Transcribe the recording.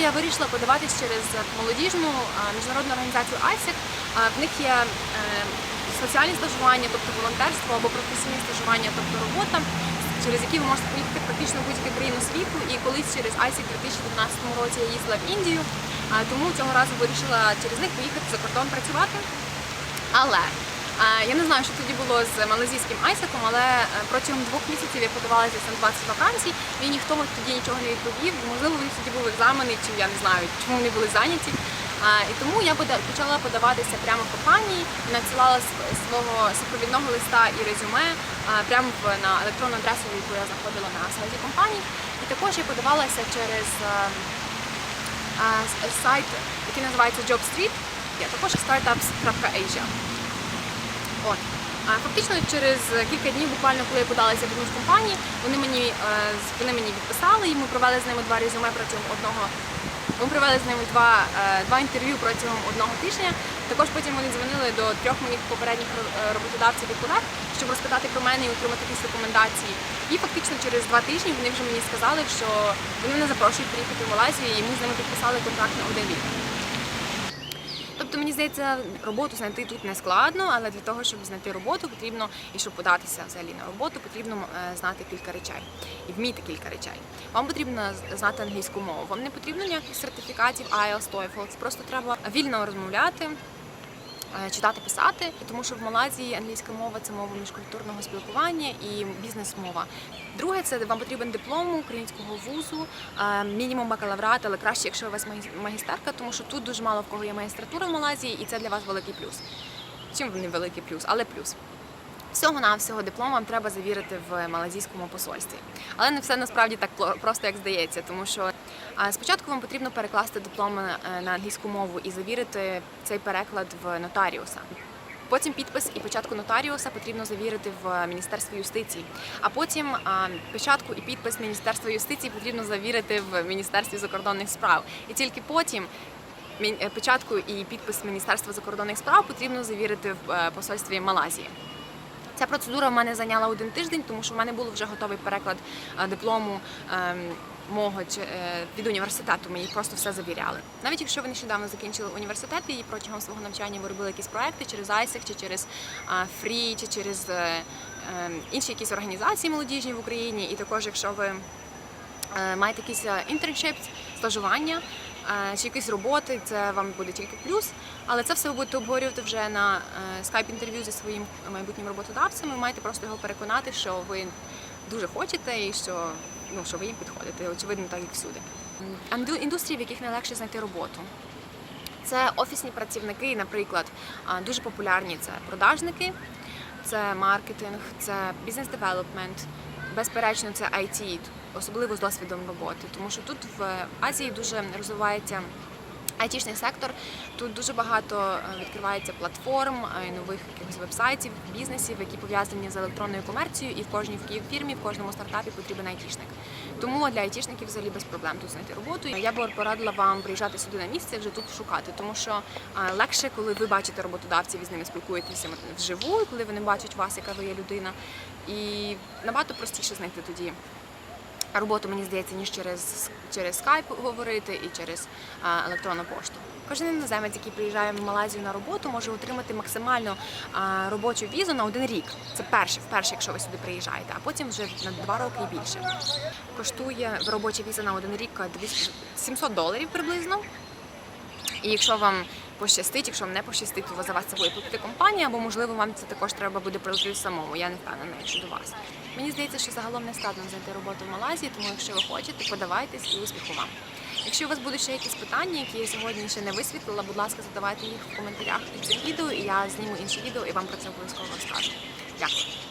я вирішила подаватись через молодіжну е, міжнародну організацію ISEC. Е, В них є е, соціальні стажування, тобто волонтерство або професійні стажування, тобто робота, через які ви можете поїхати практично в будь-яку країну світу. І колись через ISEC у 2019 році я їздила в Індію, тому цього разу вирішила через них поїхати за кордон працювати. Але е, я не знаю, що тоді було з малазійським айсеком, але е, протягом двох місяців я подавалася на 20 вакансій, і ніхто тоді нічого не відповів. Можливо, в них тоді були екзамени, чи я не знаю, чому вони були зайняті. І тому я почала подаватися прямо в компанії, надсилала свого супровідного листа і резюме прямо на електронну адресу, яку я знаходила на сайті компанії. І також я подавалася через сайт, який називається JobStreet, також startups.asia. От. Фактично через кілька днів, буквально коли я подалася в одну з компаній, вони мені, е, вони мені відписали, і ми провели з ними два резюме протягом одного. Ми провели з ними два, е, два інтерв'ю протягом одного тижня. Також потім вони дзвонили до трьох моїх попередніх е, роботодавців і колег, щоб розпитати про мене і отримати якісь рекомендації. І фактично через два тижні вони вже мені сказали, що вони мене запрошують приїхати в Малайзію, і ми з ними підписали контракт на один рік. Тобто, мені здається, роботу знайти тут не складно, але для того, щоб знайти роботу, потрібно і щоб податися взагалі на роботу, потрібно е, знати кілька речей і вміти кілька речей. Вам потрібно знати англійську мову. Вам не потрібно ніяких сертифікатів IELTS, TOEFL. Просто треба вільно розмовляти. Е, Читати, писати, тому що в Малайзії англійська мова це мова міжкультурного спілкування і бізнес-мова. Друге, це вам потрібен диплом українського вузу, е, мінімум бакалаврат, але краще, якщо у вас магі- магістерка, тому що тут дуже мало в кого є магістратура в Малайзії, і це для вас великий плюс. Чим не великий плюс, але плюс. Всього навсього диплом вам треба завірити в малазійському посольстві. Але не все насправді так просто, як здається, тому що спочатку вам потрібно перекласти диплом е, на англійську мову і завірити цей переклад в нотаріуса. Потім підпис і початку нотаріуса потрібно завірити в Міністерстві юстиції. А потім а, печатку і підпис Міністерства юстиції потрібно завірити в Міністерстві закордонних справ. І тільки потім е, і підпис Міністерства закордонних справ потрібно завірити в е, посольстві Малайзії. Ця процедура в мене зайняла один тиждень, тому що в мене був вже готовий переклад диплому ем, мого е, від університету. Ми їх просто все завіряли. Навіть якщо ви нещодавно закінчили університет і протягом свого навчання ви робили якісь проекти через ISEC, чи через Free, чи через е, інші якісь організації молодіжні в Україні, і також якщо ви е, маєте якісь інтерншип, стажування е, чи якісь роботи, це вам буде тільки плюс. Але це все ви будете обговорювати вже на скайп-інтерв'ю зі своїм майбутнім роботодавцем. Ви маєте просто його переконати, що ви дуже хочете і що, ну, що ви їм підходите. Очевидно, так як всюди. Індустрії, в яких найлегше знайти роботу. Це офісні працівники, наприклад, дуже популярні це продажники, це маркетинг, це бізнес-девелопмент, безперечно, це IT, особливо з досвідом роботи. Тому що тут в Азії дуже розвивається айтішний сектор. Тут дуже багато е, відкривається платформ, е, нових якихось вебсайтів, бізнесів, які пов'язані з електронною комерцією, і в кожній фірмі, в кожному стартапі потрібен айтішник. Тому для айтішників взагалі без проблем тут знайти роботу. Я б порадила вам приїжджати сюди на місце, вже тут шукати, тому що е, легше, коли ви бачите роботодавців і з ними спілкуєтеся вживу, коли вони бачать вас, яка ви є людина, і набагато простіше знайти тоді роботу, мені здається, ніж через, через скайп говорити і через а, електронну пошту. Кожен іноземець, який приїжджає в Малайзію на роботу, може отримати максимально а, робочу візу на один рік. Це перше, вперше, якщо ви сюди приїжджаєте, а потім вже на два роки і більше. Коштує робоча віза на один рік 200 700 доларів приблизно. І якщо вам пощастить, якщо вам не пощастить, то за вас це буде платити компанія, або можливо вам це також треба буде платити самому. Я не впевнена, якщо до вас. Мені здається, що загалом не складно знайти роботу в Малайзії, тому якщо ви хочете, подавайтесь і успіху вам. Якщо у вас будуть ще якісь питання, які я сьогодні ще не висвітлила, будь ласка, задавайте їх в коментарях під цим відео, і я зніму інше відео і вам про це обов'язково розкажу. Дякую.